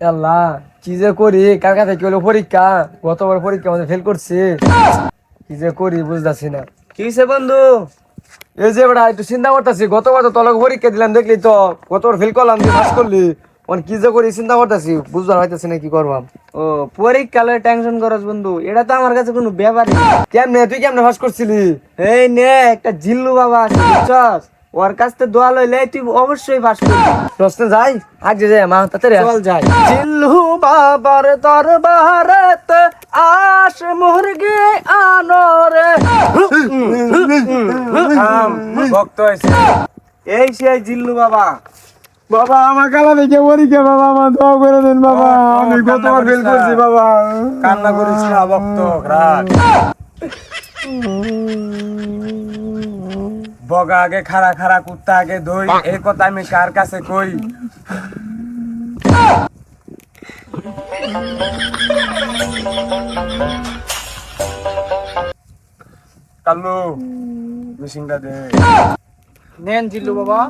আল্লাহ কি যে করি? কার কাছে কি হলো পরীক্ষা? গতবার পরীক্ষা আমাদের ফেল করছে। কি যে করি বুঝতেছি না। কি বন্ধু? এই যে বেটা একটু চিন্তা করতেছি গতবার তো তলক পরীক্ষা দিলাম দেখলি তো? গতবার ফেল করলাম তুই পাস করলি। এখন কি যে করি চিন্তা করতেছি বুঝবার হইতেছি না কি করবাম। ও পরীক্ষালে টেনশন করস বন্ধু এটা তো আমার কাছে কোনো ব্যাপারই না। কেমনে তুই কেমনে পাস করছিলি? এই নে একটা জিল্লু বাবা আছে ওর কাছ থেকে দোয়া লইলে তুই অবশ্যই পাস করবি। প্রশ্ন যাই? আজ মা তাতে রে। চল যাই। জিল্লু বাবার দরবারেতে আস মুরগি আনরে ভক্ত হয়েছে। এই সেই জিল্লু বাবা। বাবা আমার কালা দেখে পরীক্ষা বাবা আমার দোয়া করে দিন বাবা। আমি ফেল করছি বাবা। কান্না করিস না ভক্ত রাগ। বগা আগে খাড়া খাড়া কুত্তা আগে দই এই কথা আমি কার কাছে কই? কালু মেশিনটা দে। নেন জিল্লু বাবা।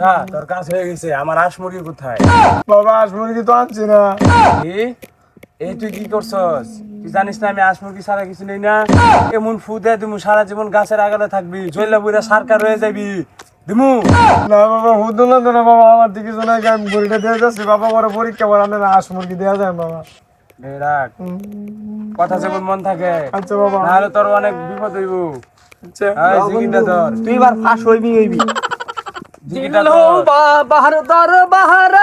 না তোর কাজ হয়ে গেছে। আমার হাঁস মুরগি কোথায়? বাবা আজ মুরগি তো আনছি না। এই তুই কি করছস? তুই জানিস না আমি হাঁস মুরগি ছাড়া কিছু নেই না? এমন ফু দে তুমি সারা জীবন গাছের আগালে থাকবি। জৈলা বুড়া সরকার হয়ে যাবি। দিমু? না বাবা হুদুল না না বাবা আমার দিকে শোনা আমি মুরগিটা দিয়ে যাচ্ছি। বাবা বড় পরীক্ষা বানালে না হাঁস মুরগি দেওয়া যায় বাবা। বেড়াক কথা যেমন মন থাকে। আচ্ছা বাবা। নাহলে তোর অনেক বিপদ হইব। আচ্ছা জিগিটা ধর। তুই এবার ফাঁস হইবি হইবি। জিগিটা বাহার দর বাবার